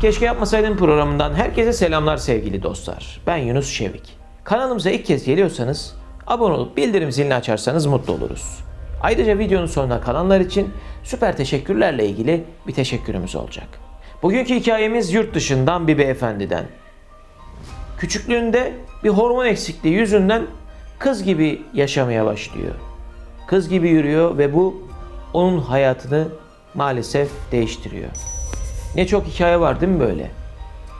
Keşke yapmasaydım programından herkese selamlar sevgili dostlar. Ben Yunus Şevik. Kanalımıza ilk kez geliyorsanız abone olup bildirim zilini açarsanız mutlu oluruz. Ayrıca videonun sonuna kalanlar için süper teşekkürlerle ilgili bir teşekkürümüz olacak. Bugünkü hikayemiz yurt dışından bir beyefendiden. Küçüklüğünde bir hormon eksikliği yüzünden kız gibi yaşamaya başlıyor. Kız gibi yürüyor ve bu onun hayatını maalesef değiştiriyor. Ne çok hikaye var değil mi böyle?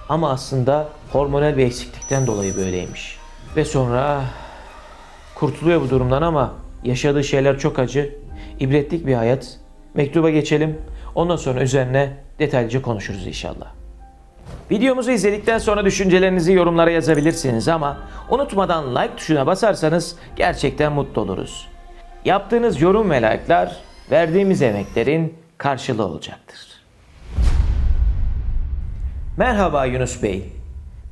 Ama aslında hormonal bir eksiklikten dolayı böyleymiş. Ve sonra kurtuluyor bu durumdan ama yaşadığı şeyler çok acı. İbretlik bir hayat. Mektuba geçelim. Ondan sonra üzerine detaylıca konuşuruz inşallah. Videomuzu izledikten sonra düşüncelerinizi yorumlara yazabilirsiniz ama unutmadan like tuşuna basarsanız gerçekten mutlu oluruz. Yaptığınız yorum ve like'lar verdiğimiz emeklerin karşılığı olacaktır. Merhaba Yunus Bey.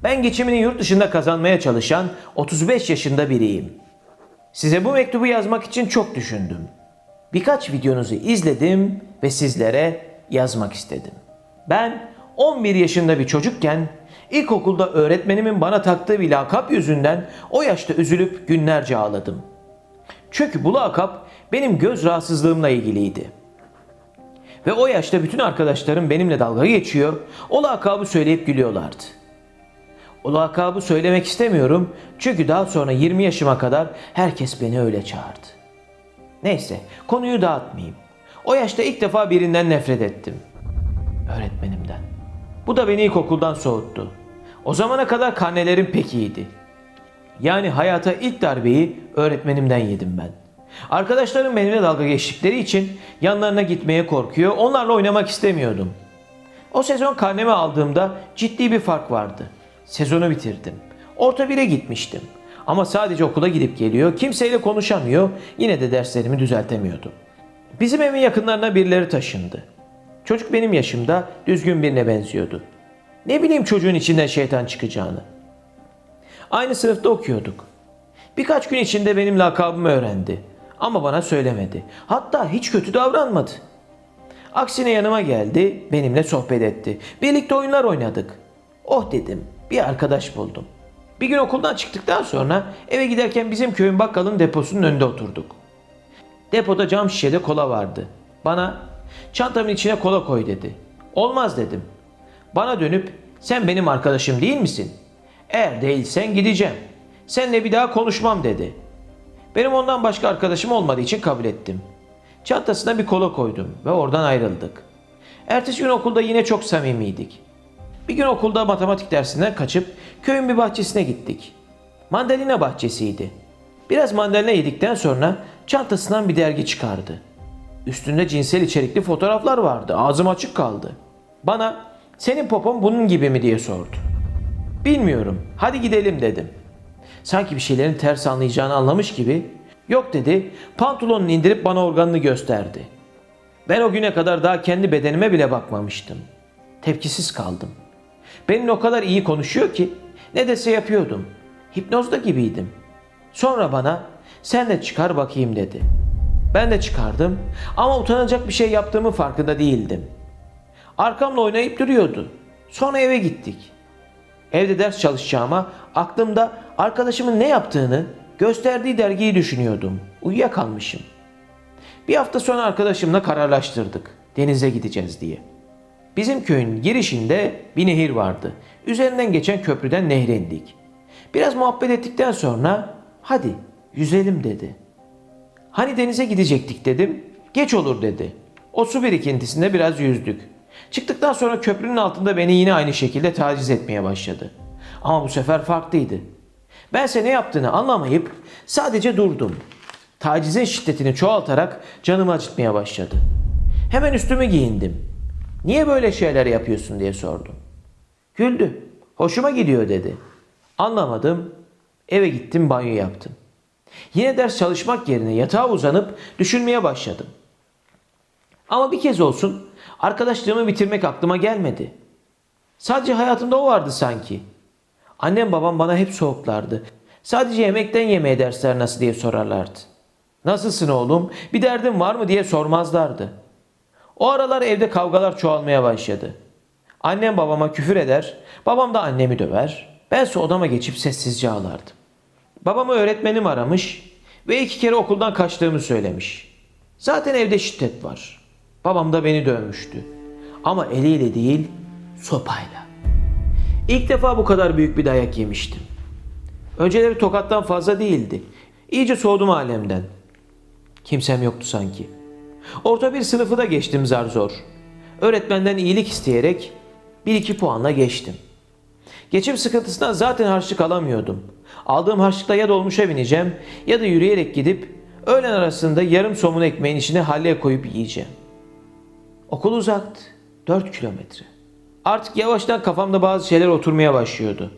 Ben geçimini yurt dışında kazanmaya çalışan 35 yaşında biriyim. Size bu mektubu yazmak için çok düşündüm. Birkaç videonuzu izledim ve sizlere yazmak istedim. Ben 11 yaşında bir çocukken ilkokulda öğretmenimin bana taktığı bir lakap yüzünden o yaşta üzülüp günlerce ağladım. Çünkü bu lakap benim göz rahatsızlığımla ilgiliydi. Ve o yaşta bütün arkadaşlarım benimle dalga geçiyor, o lakabı söyleyip gülüyorlardı. O lakabı söylemek istemiyorum çünkü daha sonra 20 yaşıma kadar herkes beni öyle çağırdı. Neyse, konuyu dağıtmayayım. O yaşta ilk defa birinden nefret ettim. Öğretmenimden. Bu da beni ilkokuldan soğuttu. O zamana kadar karnelerim pek iyiydi. Yani hayata ilk darbeyi öğretmenimden yedim ben. Arkadaşlarım benimle dalga geçtikleri için yanlarına gitmeye korkuyor, onlarla oynamak istemiyordum. O sezon karnemi aldığımda ciddi bir fark vardı. Sezonu bitirdim. Orta 1'e gitmiştim. Ama sadece okula gidip geliyor, kimseyle konuşamıyor, yine de derslerimi düzeltemiyordum. Bizim evin yakınlarına birileri taşındı. Çocuk benim yaşımda düzgün birine benziyordu. Ne bileyim çocuğun içinden şeytan çıkacağını. Aynı sınıfta okuyorduk. Birkaç gün içinde benim lakabımı öğrendi. Ama bana söylemedi. Hatta hiç kötü davranmadı. Aksine yanıma geldi, benimle sohbet etti. Birlikte oyunlar oynadık. Oh dedim, bir arkadaş buldum. Bir gün okuldan çıktıktan sonra eve giderken bizim köyün bakkalın deposunun önünde oturduk. Depoda cam şişede kola vardı. Bana çantamın içine kola koy dedi. Olmaz dedim. Bana dönüp sen benim arkadaşım değil misin? Eğer değilsen gideceğim. Seninle bir daha konuşmam dedi. Benim ondan başka arkadaşım olmadığı için kabul ettim. Çantasına bir kola koydum ve oradan ayrıldık. Ertesi gün okulda yine çok samimiydik. Bir gün okulda matematik dersinden kaçıp köyün bir bahçesine gittik. Mandalina bahçesiydi. Biraz mandalina yedikten sonra çantasından bir dergi çıkardı. Üstünde cinsel içerikli fotoğraflar vardı. Ağzım açık kaldı. Bana senin popon bunun gibi mi diye sordu. Bilmiyorum. Hadi gidelim dedim. Sanki bir şeylerin ters anlayacağını anlamış gibi yok dedi. Pantolonunu indirip bana organını gösterdi. Ben o güne kadar daha kendi bedenime bile bakmamıştım. Tepkisiz kaldım. Benimle o kadar iyi konuşuyor ki ne dese yapıyordum. Hipnozda gibiydim. Sonra bana sen de çıkar bakayım dedi. Ben de çıkardım ama utanacak bir şey yaptığımı farkında değildim. Arkamla oynayıp duruyordu. Sonra eve gittik. Evde ders çalışacağıma aklımda arkadaşımın ne yaptığını gösterdiği dergiyi düşünüyordum. Uyuyakalmışım. Bir hafta sonra arkadaşımla kararlaştırdık. Denize gideceğiz diye. Bizim köyün girişinde bir nehir vardı. Üzerinden geçen köprüden nehre indik. Biraz muhabbet ettikten sonra hadi yüzelim dedi. Hani denize gidecektik dedim. Geç olur dedi. O su birikintisinde biraz yüzdük. Çıktıktan sonra köprünün altında beni yine aynı şekilde taciz etmeye başladı. Ama bu sefer farklıydı. Bense ne yaptığını anlamayıp sadece durdum. Tacizin şiddetini çoğaltarak canımı acıtmaya başladı. Hemen üstümü giyindim. Niye böyle şeyler yapıyorsun diye sordum. Güldü. Hoşuma gidiyor dedi. Anlamadım. Eve gittim banyo yaptım. Yine ders çalışmak yerine yatağa uzanıp düşünmeye başladım. Ama bir kez olsun arkadaşlığımı bitirmek aklıma gelmedi. Sadece hayatımda o vardı sanki. Annem babam bana hep soğuklardı. Sadece yemekten yemeğe dersler nasıl diye sorarlardı. Nasılsın oğlum? Bir derdin var mı diye sormazlardı. O aralar evde kavgalar çoğalmaya başladı. Annem babama küfür eder, babam da annemi döver. Bense odama geçip sessizce ağlardım. Babamı öğretmenim aramış ve iki kere okuldan kaçtığımı söylemiş. Zaten evde şiddet var. Babam da beni dövmüştü. Ama eliyle değil, sopayla. İlk defa bu kadar büyük bir dayak yemiştim. Önceleri tokattan fazla değildi. İyice soğudum alemden. Kimsem yoktu sanki. Orta bir sınıfı da geçtim zar zor. Öğretmenden iyilik isteyerek bir iki puanla geçtim. Geçim sıkıntısından zaten harçlık alamıyordum. Aldığım harçlıkla ya dolmuşa bineceğim ya da yürüyerek gidip öğlen arasında yarım somun ekmeğin içine halleye koyup yiyeceğim. Okul uzaktı. 4 kilometre. Artık yavaştan kafamda bazı şeyler oturmaya başlıyordu.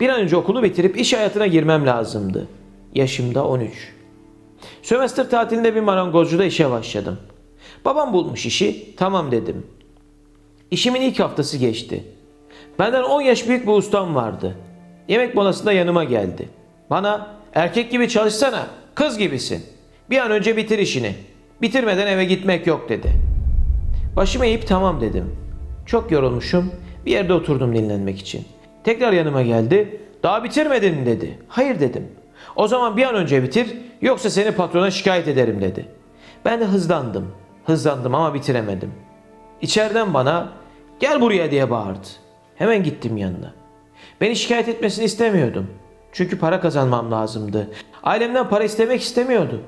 Bir an önce okulu bitirip iş hayatına girmem lazımdı. Yaşım da 13. Sömestr tatilinde bir marangozcuda işe başladım. Babam bulmuş işi, tamam dedim. İşimin ilk haftası geçti. Benden 10 yaş büyük bir ustam vardı. Yemek molasında yanıma geldi. Bana erkek gibi çalışsana, kız gibisin. Bir an önce bitir işini. Bitirmeden eve gitmek yok dedi. Başımı eğip tamam dedim. Çok yorulmuşum. Bir yerde oturdum dinlenmek için. Tekrar yanıma geldi. Daha bitirmedin mi?" dedi. Hayır dedim. O zaman bir an önce bitir yoksa seni patrona şikayet ederim dedi. Ben de hızlandım. Hızlandım ama bitiremedim. İçeriden bana gel buraya diye bağırdı. Hemen gittim yanına. Beni şikayet etmesini istemiyordum. Çünkü para kazanmam lazımdı. Ailemden para istemek istemiyordu.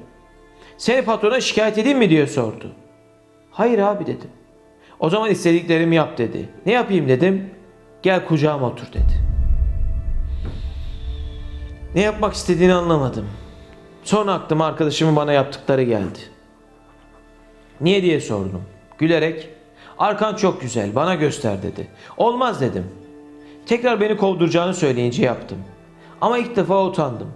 Seni patrona şikayet edeyim mi diye sordu. Hayır abi dedim. O zaman istediklerimi yap dedi. Ne yapayım dedim. Gel kucağıma otur dedi. Ne yapmak istediğini anlamadım. Sonra aklıma arkadaşımın bana yaptıkları geldi. Niye diye sordum. Gülerek arkan çok güzel bana göster dedi. Olmaz dedim. Tekrar beni kovduracağını söyleyince yaptım. Ama ilk defa utandım.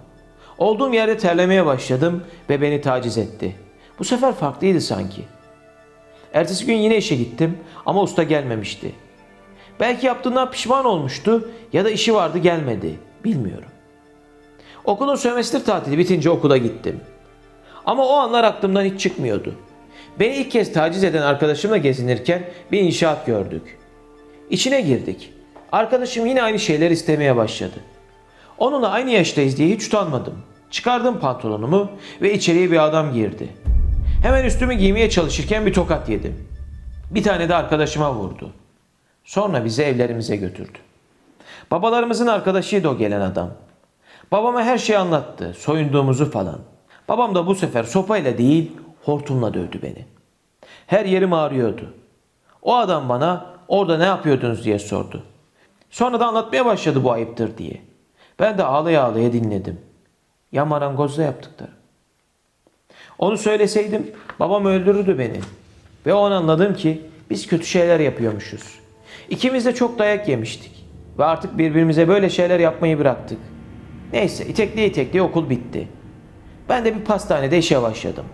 Olduğum yerde terlemeye başladım ve beni taciz etti. Bu sefer farklıydı sanki. Ertesi gün yine işe gittim ama usta gelmemişti. Belki yaptığından pişman olmuştu ya da işi vardı gelmedi. Bilmiyorum. Okulun sömestr tatili bitince okula gittim. Ama o anlar aklımdan hiç çıkmıyordu. Beni ilk kez taciz eden arkadaşımla gezinirken bir inşaat gördük. İçine girdik. Arkadaşım yine aynı şeyler istemeye başladı. Onunla aynı yaştayız diye hiç utanmadım. Çıkardım pantolonumu ve içeriye bir adam girdi. Hemen üstümü giymeye çalışırken bir tokat yedim. Bir tane de arkadaşıma vurdu. Sonra bizi evlerimize götürdü. Babalarımızın arkadaşıydı o gelen adam. Babama her şeyi anlattı, soyunduğumuzu falan. Babam da bu sefer sopayla değil, hortumla dövdü beni. Her yerim ağrıyordu. O adam bana orada ne yapıyordunuz diye sordu. Sonra da anlatmaya başladı bu ayıptır diye. Ben de ağlaya ağlaya dinledim. Ya marangozda yaptıkları. Onu söyleseydim babam öldürürdü beni. Ve o an anladım ki biz kötü şeyler yapıyormuşuz. İkimiz de çok dayak yemiştik. Ve artık birbirimize böyle şeyler yapmayı bıraktık. Neyse itekliye itekliye okul bitti. Ben de bir pastanede işe başladım.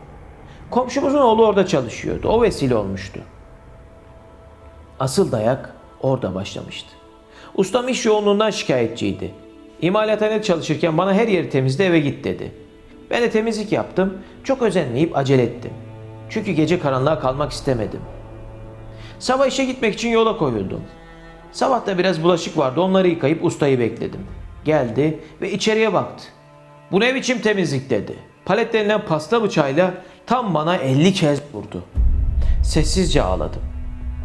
Komşumuzun oğlu orada çalışıyordu. O vesile olmuştu. Asıl dayak orada başlamıştı. Ustam iş yoğunluğundan şikayetçiydi. İmalathanede çalışırken bana her yeri temizle eve git dedi. Ben de temizlik yaptım. Çok özenleyip acele ettim. Çünkü gece karanlığa kalmak istemedim. Sabah işe gitmek için yola koyuldum. Sabah da biraz bulaşık vardı. Onları yıkayıp ustayı bekledim. Geldi ve içeriye baktı. Bu ne biçim temizlik dedi. Palet denilen pasta bıçağıyla tam bana 50 kez vurdu. Sessizce ağladım.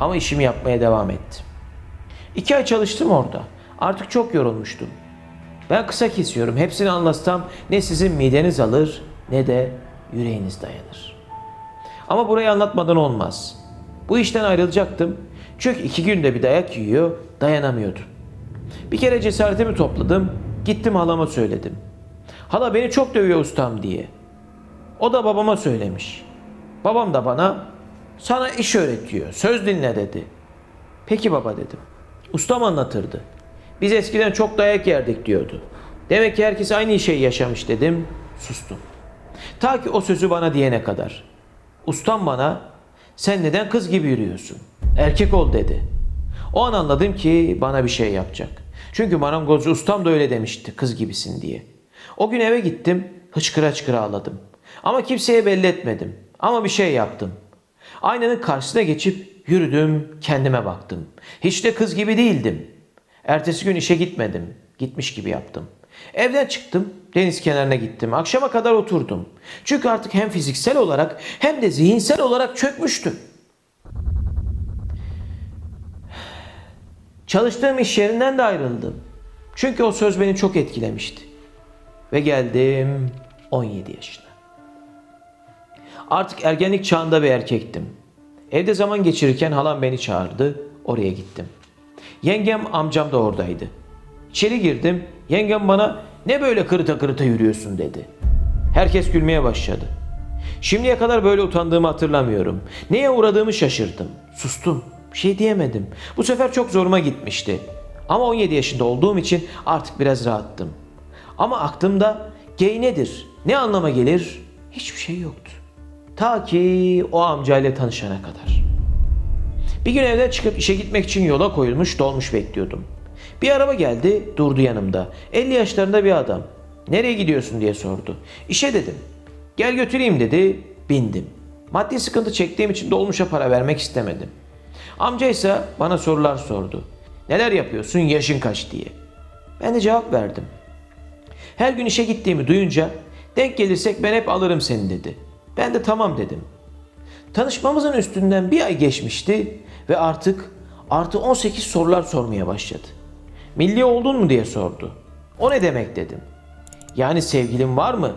Ama işimi yapmaya devam ettim. İki ay çalıştım orada. Artık çok yorulmuştum. Ben kısa kesiyorum. Hepsini anlatsam ne sizin mideniz alır ne de yüreğiniz dayanır. Ama burayı anlatmadan olmaz. Bu işten ayrılacaktım. Çünkü iki günde bir dayak yiyor, dayanamıyordum. Bir kere cesaretimi topladım, gittim halama söyledim. Hala beni çok dövüyor ustam diye. O da babama söylemiş. Babam da bana sana iş öğretiyor, söz dinle dedi. Peki baba dedim. Ustam anlatırdı. Biz eskiden çok dayak yerdik diyordu. Demek ki herkes aynı şeyi yaşamış dedim. Sustum. Ta ki o sözü bana diyene kadar. Ustam bana sen neden kız gibi yürüyorsun? Erkek ol dedi. O an anladım ki bana bir şey yapacak. Çünkü marangozcu ustam da öyle demişti kız gibisin diye. O gün eve gittim hıçkıra hıçkıra ağladım. Ama kimseye belli etmedim. Ama bir şey yaptım. Aynanın karşısına geçip yürüdüm, kendime baktım. Hiç de kız gibi değildim. Ertesi gün işe gitmedim. Gitmiş gibi yaptım. Evden çıktım, deniz kenarına gittim. Akşama kadar oturdum. Çünkü artık hem fiziksel olarak hem de zihinsel olarak çökmüştüm. Çalıştığım iş yerinden de ayrıldım. Çünkü o söz beni çok etkilemişti. Ve geldim 17 yaşına. Artık ergenlik çağında bir erkektim. Evde zaman geçirirken halam beni çağırdı. Oraya gittim. Yengem amcam da oradaydı. İçeri girdim. Yengem bana ne böyle kırıta kırıta yürüyorsun dedi. Herkes gülmeye başladı. Şimdiye kadar böyle utandığımı hatırlamıyorum. Neye uğradığımı şaşırdım. Sustum. Bir şey diyemedim. Bu sefer çok zoruma gitmişti. Ama 17 yaşında olduğum için artık biraz rahattım. Ama aklımda gay nedir? Ne anlama gelir? Hiçbir şey yoktu. Ta ki o amcayla tanışana kadar. Bir gün evden çıkıp işe gitmek için yola koyulmuş dolmuş bekliyordum. Bir araba geldi durdu yanımda. 50 yaşlarında bir adam. Nereye gidiyorsun diye sordu. İşe dedim. Gel götüreyim dedi. Bindim. Maddi sıkıntı çektiğim için dolmuşa para vermek istemedim. Amca ise bana sorular sordu. Neler yapıyorsun yaşın kaç diye. Ben de cevap verdim. Her gün işe gittiğimi duyunca denk gelirsek ben hep alırım seni dedi. Ben de tamam dedim. Tanışmamızın üstünden bir ay geçmişti ve artık artı 18 sorular sormaya başladı. Milli oldun mu diye sordu. O ne demek dedim. Yani sevgilin var mı?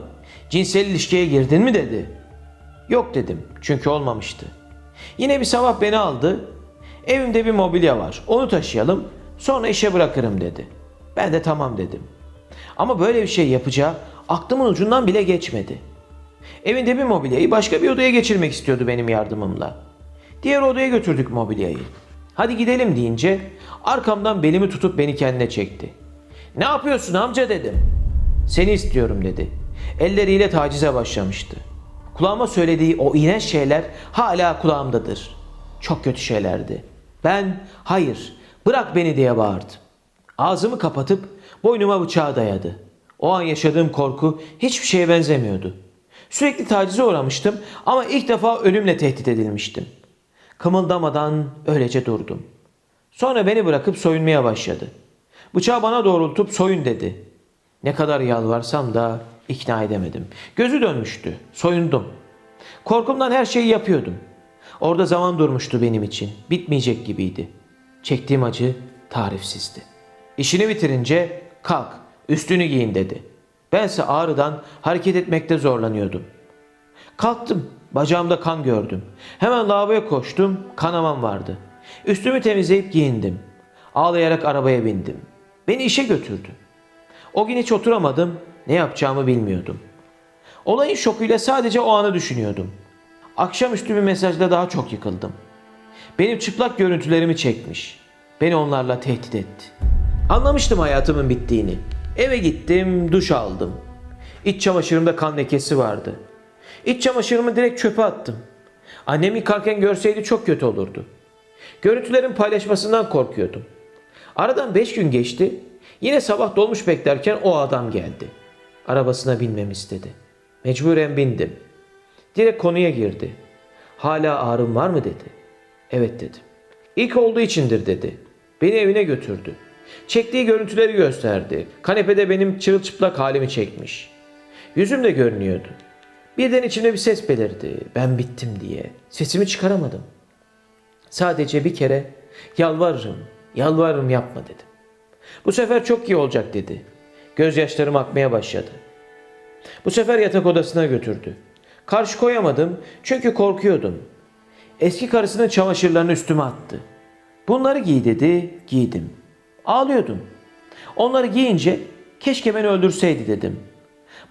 Cinsel ilişkiye girdin mi dedi. Yok dedim çünkü olmamıştı. Yine bir sabah beni aldı. Evimde bir mobilya var. Onu taşıyalım. Sonra işe bırakırım dedi. Ben de tamam dedim. Ama böyle bir şey yapacağı aklımın ucundan bile geçmedi. Evinde bir mobilyayı başka bir odaya geçirmek istiyordu benim yardımımla. Diğer odaya götürdük mobilyayı. Hadi gidelim deyince arkamdan belimi tutup beni kendine çekti. Ne yapıyorsun amca dedim. Seni istiyorum dedi. Elleriyle tacize başlamıştı. Kulağıma söylediği o iğrenç şeyler hala kulağımdadır. Çok kötü şeylerdi. Ben hayır bırak beni diye bağırdım. Ağzımı kapatıp boynuma bıçağı dayadı. O an yaşadığım korku hiçbir şeye benzemiyordu. Sürekli tacize uğramıştım ama ilk defa ölümle tehdit edilmiştim. Kımıldamadan öylece durdum. Sonra beni bırakıp soyunmaya başladı. Bıçağı bana doğrultup soyun dedi. Ne kadar yalvarsam da ikna edemedim. Gözü dönmüştü. Soyundum. Korkumdan her şeyi yapıyordum. Orada zaman durmuştu benim için. Bitmeyecek gibiydi. Çektiğim acı tarifsizdi. İşini bitirince kalk, üstünü giyin dedi. Bense ağrıdan hareket etmekte zorlanıyordum. Kalktım, bacağımda kan gördüm. Hemen lavaboya koştum, kanamam vardı. Üstümü temizleyip giyindim. Ağlayarak arabaya bindim. Beni işe götürdü. O gün hiç oturamadım, ne yapacağımı bilmiyordum. Olayın şokuyla sadece o anı düşünüyordum. Akşamüstü bir mesajla daha çok yıkıldım. Benim çıplak görüntülerimi çekmiş. Beni onlarla tehdit etti. Anlamıştım hayatımın bittiğini. Eve gittim, duş aldım. İç çamaşırımda kan lekesi vardı. İç çamaşırımı direkt çöpe attım. Annem yıkarken görseydi çok kötü olurdu. Görüntülerin paylaşmasından korkuyordum. Aradan beş gün geçti. Yine sabah dolmuş beklerken o adam geldi. Arabasına binmemi istedi. Mecburen bindim. Direkt konuya girdi. Hala ağrım var mı dedi. Evet dedim. İlk olduğu içindir dedi. Beni evine götürdü. Çektiği görüntüleri gösterdi. Kanepede benim çırılçıplak halimi çekmiş. Yüzüm de görünüyordu. Birden içimde bir ses belirdi. Ben bittim diye. Sesimi çıkaramadım. Sadece bir kere yalvarırım, yalvarırım yapma dedim. Bu sefer çok iyi olacak dedi. Gözyaşlarım akmaya başladı. Bu sefer yatak odasına götürdü. Karşı koyamadım çünkü korkuyordum. Eski karısının çamaşırlarını üstüme attı. Bunları giy dedi, giydim. Ağlıyordum. Onları giyince keşke beni öldürseydi dedim.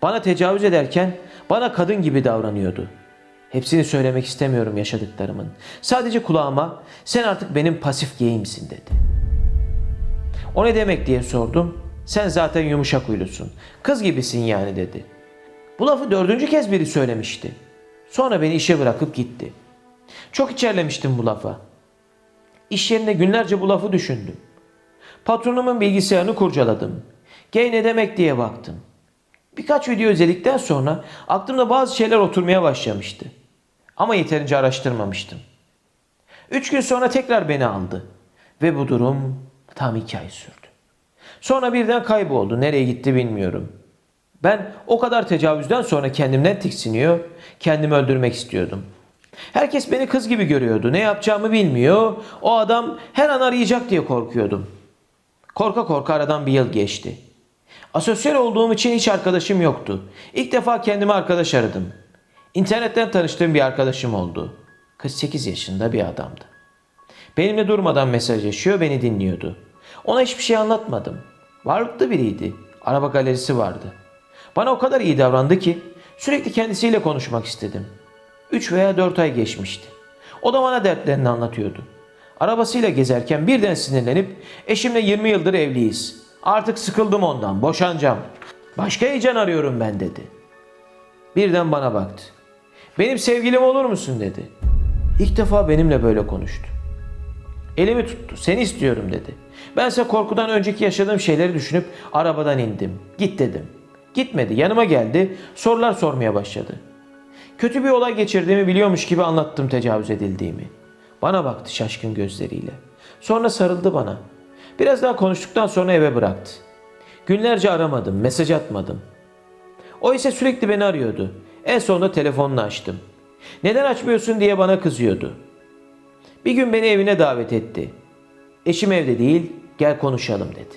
Bana tecavüz ederken bana kadın gibi davranıyordu. Hepsini söylemek istemiyorum yaşadıklarımın. Sadece kulağıma sen artık benim pasif geyimsin dedi. O ne demek diye sordum. Sen zaten yumuşak huylusun. Kız gibisin yani dedi. Bu lafı dördüncü kez biri söylemişti. Sonra beni işe bırakıp gitti. Çok içerlemiştim bu lafa. İş yerinde günlerce bu lafı düşündüm. Patronumun bilgisayarını kurcaladım. Gay ne demek diye baktım. Birkaç video izledikten sonra aklımda bazı şeyler oturmaya başlamıştı. Ama yeterince araştırmamıştım. Üç gün sonra tekrar beni aldı. Ve bu durum tam iki ay sürdü. Sonra birden kayboldu. Nereye gitti bilmiyorum. Ben o kadar tecavüzden sonra kendimden tiksiniyor, kendimi öldürmek istiyordum. Herkes beni kız gibi görüyordu. Ne yapacağımı bilmiyor. O adam her an arayacak diye korkuyordum. Korka korka aradan bir yıl geçti. Asosyal olduğum için hiç arkadaşım yoktu. İlk defa kendime arkadaş aradım. İnternetten tanıştığım bir arkadaşım oldu. 48 yaşında bir adamdı. Benimle durmadan mesajlaşıyor, beni dinliyordu. Ona hiçbir şey anlatmadım. Varlıklı biriydi. Araba galerisi vardı. Bana o kadar iyi davrandı ki sürekli kendisiyle konuşmak istedim. 3 veya 4 ay geçmişti. O da bana dertlerini anlatıyordu. Arabasıyla gezerken birden sinirlenip eşimle 20 yıldır evliyiz. Artık sıkıldım ondan, boşanacağım. Başka heyecan arıyorum ben dedi. Birden bana baktı. Benim sevgilim olur musun dedi. İlk defa benimle böyle konuştu. Elimi tuttu. Seni istiyorum dedi. Bense korkudan önceki yaşadığım şeyleri düşünüp arabadan indim. Git dedim. Gitmedi. Yanıma geldi. Sorular sormaya başladı. Kötü bir olay geçirdiğimi biliyormuş gibi anlattım tecavüz edildiğimi. Bana baktı şaşkın gözleriyle. Sonra sarıldı bana. Biraz daha konuştuktan sonra eve bıraktı. Günlerce aramadım, mesaj atmadım. O ise sürekli beni arıyordu. En sonunda telefonunu açtım. Neden açmıyorsun diye bana kızıyordu. Bir gün beni evine davet etti. Eşim evde değil, gel konuşalım dedi.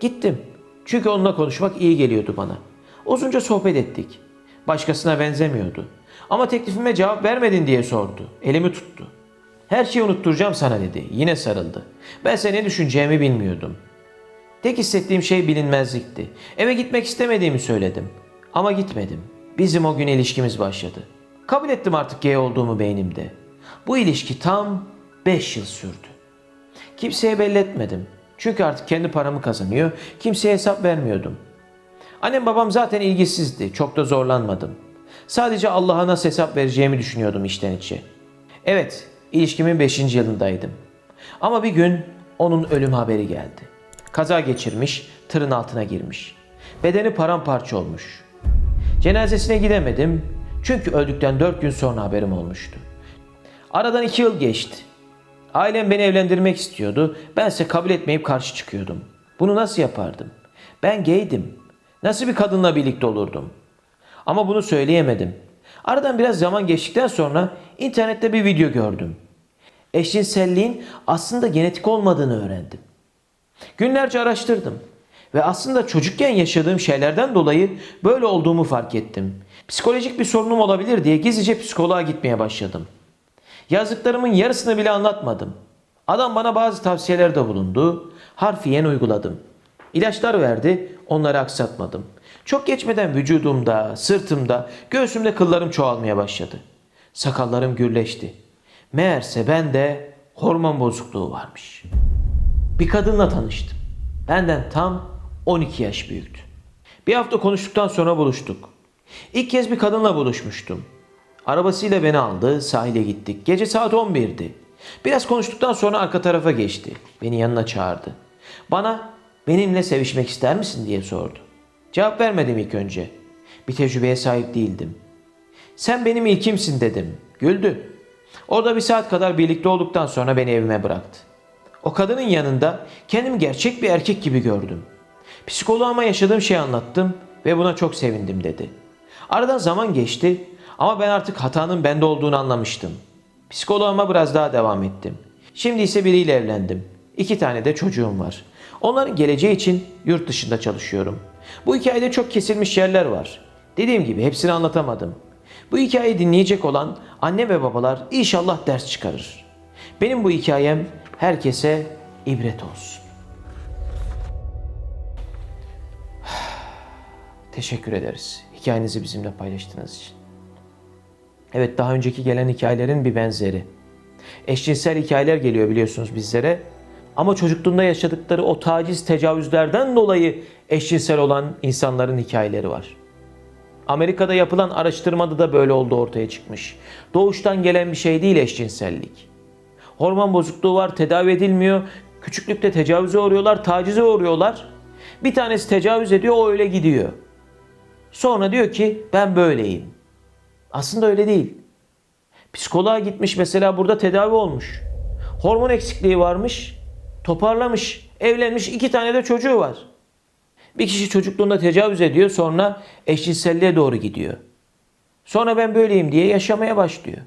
Gittim. Çünkü onunla konuşmak iyi geliyordu bana. Uzunca sohbet ettik. Başkasına benzemiyordu. Ama teklifime cevap vermedin diye sordu. Elimi tuttu. Her şeyi unutturacağım sana dedi. Yine sarıldı. Bense ne düşüneceğimi bilmiyordum. Tek hissettiğim şey bilinmezlikti. Eve gitmek istemediğimi söyledim. Ama gitmedim. Bizim o gün ilişkimiz başladı. Kabul ettim artık gay olduğumu beynimde. Bu ilişki tam 5 yıl sürdü. Kimseye belli etmedim. Çünkü artık kendi paramı kazanıyor, kimseye hesap vermiyordum. Annem babam zaten ilgisizdi, çok da zorlanmadım. Sadece Allah'a nasıl hesap vereceğimi düşünüyordum içten içe. Evet, ilişkimin 5. yılındaydım. Ama bir gün onun ölüm haberi geldi. Kaza geçirmiş, tırın altına girmiş. Bedeni paramparça olmuş. Cenazesine gidemedim çünkü öldükten 4 gün sonra haberim olmuştu. Aradan 2 yıl geçti. Ailem beni evlendirmek istiyordu. Bense kabul etmeyip karşı çıkıyordum. Bunu nasıl yapardım? Ben gaydim. Nasıl bir kadınla birlikte olurdum? Ama bunu söyleyemedim. Aradan biraz zaman geçtikten sonra internette bir video gördüm. Eşcinselliğin aslında genetik olmadığını öğrendim. Günlerce araştırdım ve aslında çocukken yaşadığım şeylerden dolayı böyle olduğumu fark ettim. Psikolojik bir sorunum olabilir diye gizlice psikoloğa gitmeye başladım. Yazdıklarımın yarısını bile anlatmadım. Adam bana bazı tavsiyelerde bulundu. Harfiyen uyguladım. İlaçlar verdi, onları aksatmadım. Çok geçmeden vücudumda, sırtımda, göğsümde kıllarım çoğalmaya başladı. Sakallarım gürleşti. Meğerse bende hormon bozukluğu varmış. Bir kadınla tanıştım. Benden tam 12 yaş büyüktü. Bir hafta konuştuktan sonra buluştuk. İlk kez bir kadınla buluşmuştum. Arabasıyla beni aldı, sahile gittik. Gece saat 11'di. Biraz konuştuktan sonra arka tarafa geçti. Beni yanına çağırdı. Bana benimle sevişmek ister misin diye sordu. Cevap vermedim ilk önce. Bir tecrübeye sahip değildim. Sen benim ilkimsin dedim. Güldü. Orada bir saat kadar birlikte olduktan sonra beni evime bıraktı. O kadının yanında kendimi gerçek bir erkek gibi gördüm. Psikoloğuma yaşadığım şeyi anlattım ve buna çok sevindim dedi. Aradan zaman geçti ama ben artık hatanın bende olduğunu anlamıştım. Psikoloğuma biraz daha devam ettim. Şimdi ise biriyle evlendim. İki tane de çocuğum var. Onların geleceği için yurt dışında çalışıyorum. Bu hikayede çok kesilmiş yerler var. Dediğim gibi hepsini anlatamadım. Bu hikayeyi dinleyecek olan anne ve babalar inşallah ders çıkarır. Benim bu hikayem herkese ibret olsun. Teşekkür ederiz hikayenizi bizimle paylaştığınız için. Evet daha önceki gelen hikayelerin bir benzeri. Eşcinsel hikayeler geliyor biliyorsunuz bizlere. Ama çocukluğunda yaşadıkları o taciz, tecavüzlerden dolayı eşcinsel olan insanların hikayeleri var. Amerika'da yapılan araştırmada da böyle olduğu ortaya çıkmış. Doğuştan gelen bir şey değil eşcinsellik. Hormon bozukluğu var, tedavi edilmiyor. Küçüklükte tecavüze uğruyorlar, tacize uğruyorlar. Bir tanesi tecavüz ediyor, o öyle gidiyor. Sonra diyor ki ben böyleyim. Aslında öyle değil. Psikoloğa gitmiş mesela burada tedavi olmuş. Hormon eksikliği varmış. Toparlamış. Evlenmiş. iki tane de çocuğu var. Bir kişi çocukluğunda tecavüz ediyor sonra eşcinselliğe doğru gidiyor. Sonra ben böyleyim diye yaşamaya başlıyor.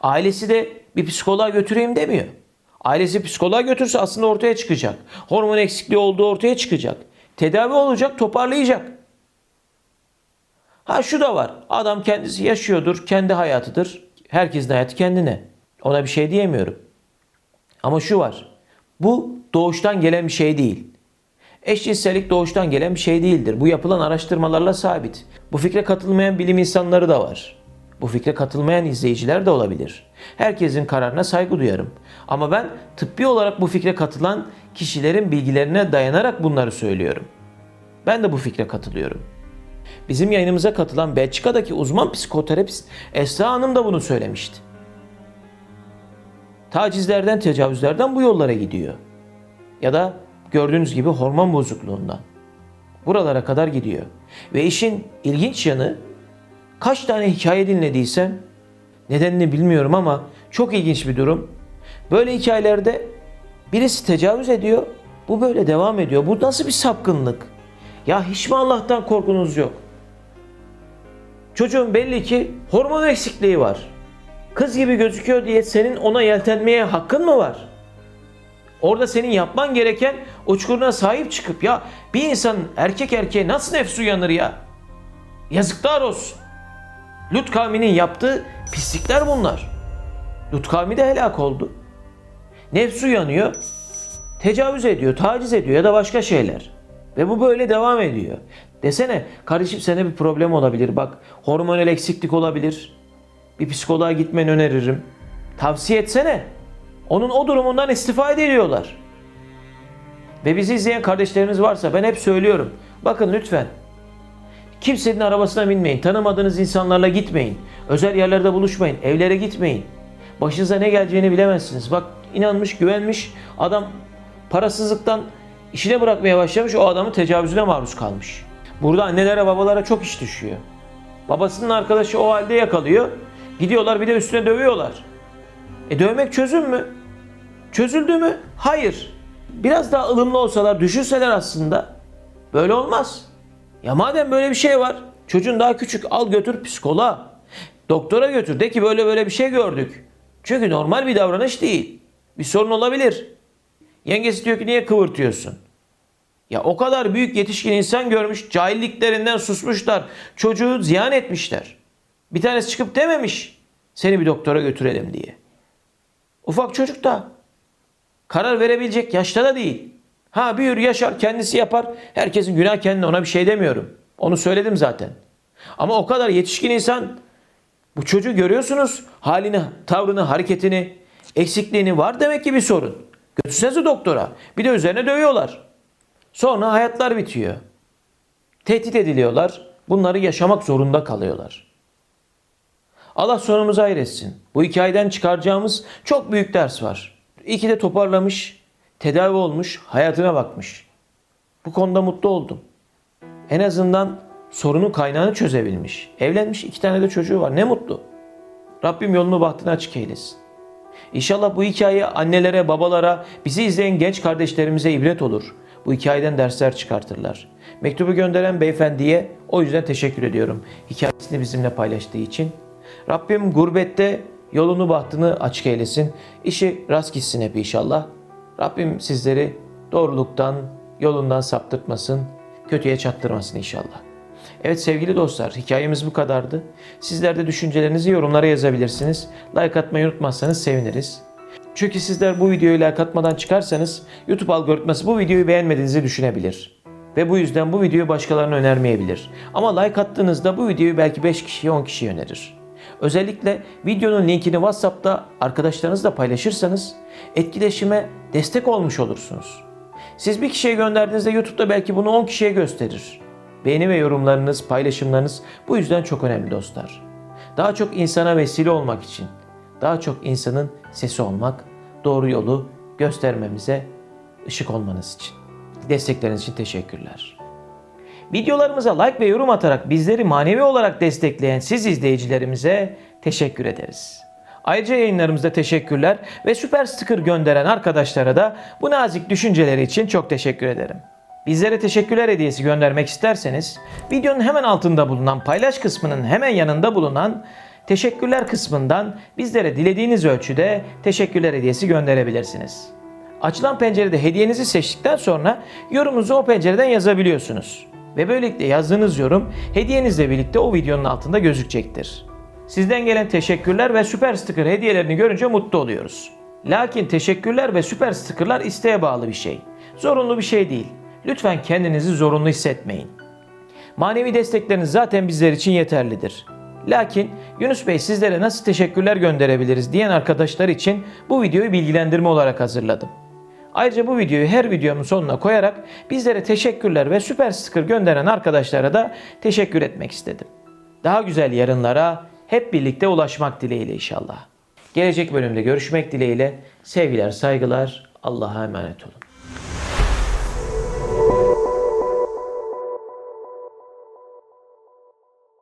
Ailesi de bir psikoloğa götüreyim demiyor. Ailesi psikoloğa götürse aslında ortaya çıkacak. Hormon eksikliği olduğu ortaya çıkacak. Tedavi olacak, toparlayacak. Ha şu da var. Adam kendisi yaşıyordur, kendi hayatıdır. Herkesin hayatı kendine. Ona bir şey diyemiyorum. Ama şu var. Bu doğuştan gelen bir şey değil. Eşcinsellik doğuştan gelen bir şey değildir. Bu yapılan araştırmalarla sabit. Bu fikre katılmayan bilim insanları da var. Bu fikre katılmayan izleyiciler de olabilir. Herkesin kararına saygı duyarım. Ama ben tıbbi olarak bu fikre katılan kişilerin bilgilerine dayanarak bunları söylüyorum. Ben de bu fikre katılıyorum. Bizim yayınımıza katılan Belçika'daki uzman psikoterapist Esra Hanım da bunu söylemişti. Tacizlerden, tecavüzlerden bu yollara gidiyor. Ya da gördüğünüz gibi hormon bozukluğundan. Buralara kadar gidiyor. Ve işin ilginç yanı kaç tane hikaye dinlediysem nedenini bilmiyorum ama çok ilginç bir durum. Böyle hikayelerde birisi tecavüz ediyor. Bu böyle devam ediyor. Bu nasıl bir sapkınlık? Ya hiç mi Allah'tan korkunuz yok? Çocuğun belli ki hormon eksikliği var. Kız gibi gözüküyor diye senin ona yeltenmeye hakkın mı var? Orada senin yapman gereken uçkuruna sahip çıkıp ya bir insan erkek erkeğe nasıl nefsi uyanır ya? Yazıklar olsun. Lut kavminin yaptığı pislikler bunlar. Lut kavmi de helak oldu. Nefsi uyanıyor, tecavüz ediyor, taciz ediyor ya da başka şeyler. Ve bu böyle devam ediyor. Desene kardeşim sende bir problem olabilir bak hormonal eksiklik olabilir. Bir psikoloğa gitmeni öneririm. Tavsiye etsene. Onun o durumundan istifade ediyorlar. Ve bizi izleyen kardeşleriniz varsa ben hep söylüyorum. Bakın lütfen. Kimsenin arabasına binmeyin. Tanımadığınız insanlarla gitmeyin. Özel yerlerde buluşmayın. Evlere gitmeyin. Başınıza ne geleceğini bilemezsiniz. Bak inanmış, güvenmiş. Adam parasızlıktan işine bırakmaya başlamış. O adamın tecavüzüne maruz kalmış. Burada annelere babalara çok iş düşüyor. Babasının arkadaşı o halde yakalıyor. Gidiyorlar bir de üstüne dövüyorlar. E dövmek çözüm mü? Çözüldü mü? Hayır. Biraz daha ılımlı olsalar, düşünseler aslında böyle olmaz. Ya madem böyle bir şey var, çocuğun daha küçük al götür psikoloğa. Doktora götür de ki böyle böyle bir şey gördük. Çünkü normal bir davranış değil. Bir sorun olabilir. Yengesi diyor ki niye kıvırtıyorsun? Ya o kadar büyük yetişkin insan görmüş, cahilliklerinden susmuşlar. Çocuğu ziyan etmişler. Bir tanesi çıkıp dememiş seni bir doktora götürelim diye. Ufak çocuk da karar verebilecek yaşta da değil. Ha büyür yaşar kendisi yapar. Herkesin günah kendine ona bir şey demiyorum. Onu söyledim zaten. Ama o kadar yetişkin insan bu çocuğu görüyorsunuz. Halini, tavrını, hareketini, eksikliğini var demek ki bir sorun. Götürsenize doktora. Bir de üzerine dövüyorlar. Sonra hayatlar bitiyor. Tehdit ediliyorlar. Bunları yaşamak zorunda kalıyorlar. Allah sonumuzu hayır etsin. Bu hikayeden çıkaracağımız çok büyük ders var. İyi ki de toparlamış, tedavi olmuş, hayatına bakmış. Bu konuda mutlu oldum. En azından sorunun kaynağını çözebilmiş. Evlenmiş, iki tane de çocuğu var. Ne mutlu. Rabbim yolunu bahtını açık eylesin. İnşallah bu hikaye annelere, babalara, bizi izleyen genç kardeşlerimize ibret olur. Bu hikayeden dersler çıkartırlar. Mektubu gönderen beyefendiye o yüzden teşekkür ediyorum. Hikayesini bizimle paylaştığı için. Rabbim gurbette yolunu bahtını açık eylesin. İşi rast gitsin hep inşallah. Rabbim sizleri doğruluktan, yolundan saptırtmasın, kötüye çattırmasın inşallah. Evet sevgili dostlar hikayemiz bu kadardı. Sizler de düşüncelerinizi yorumlara yazabilirsiniz. Like atmayı unutmazsanız seviniriz. Çünkü sizler bu videoyu like atmadan çıkarsanız YouTube algoritması bu videoyu beğenmediğinizi düşünebilir. Ve bu yüzden bu videoyu başkalarına önermeyebilir. Ama like attığınızda bu videoyu belki 5 kişiye 10 kişiye önerir. Özellikle videonun linkini WhatsApp'ta arkadaşlarınızla paylaşırsanız etkileşime destek olmuş olursunuz. Siz bir kişiye gönderdiğinizde YouTube'da belki bunu 10 kişiye gösterir. Beğeni ve yorumlarınız, paylaşımlarınız bu yüzden çok önemli dostlar. Daha çok insana vesile olmak için, daha çok insanın sesi olmak, doğru yolu göstermemize ışık olmanız için. Destekleriniz için teşekkürler. Videolarımıza like ve yorum atarak bizleri manevi olarak destekleyen siz izleyicilerimize teşekkür ederiz. Ayrıca yayınlarımızda teşekkürler ve süper sticker gönderen arkadaşlara da bu nazik düşünceleri için çok teşekkür ederim. Bizlere teşekkürler hediyesi göndermek isterseniz videonun hemen altında bulunan paylaş kısmının hemen yanında bulunan teşekkürler kısmından bizlere dilediğiniz ölçüde teşekkürler hediyesi gönderebilirsiniz. Açılan pencerede hediyenizi seçtikten sonra yorumunuzu o pencereden yazabiliyorsunuz. Ve böylelikle yazdığınız yorum hediyenizle birlikte o videonun altında gözükecektir. Sizden gelen teşekkürler ve süper sticker hediyelerini görünce mutlu oluyoruz. Lakin teşekkürler ve süper stickerlar isteğe bağlı bir şey. Zorunlu bir şey değil. Lütfen kendinizi zorunlu hissetmeyin. Manevi destekleriniz zaten bizler için yeterlidir. Lakin Yunus Bey sizlere nasıl teşekkürler gönderebiliriz diyen arkadaşlar için bu videoyu bilgilendirme olarak hazırladım. Ayrıca bu videoyu her videomun sonuna koyarak bizlere teşekkürler ve süper sticker gönderen arkadaşlara da teşekkür etmek istedim. Daha güzel yarınlara hep birlikte ulaşmak dileğiyle inşallah. Gelecek bölümde görüşmek dileğiyle sevgiler, saygılar, Allah'a emanet olun.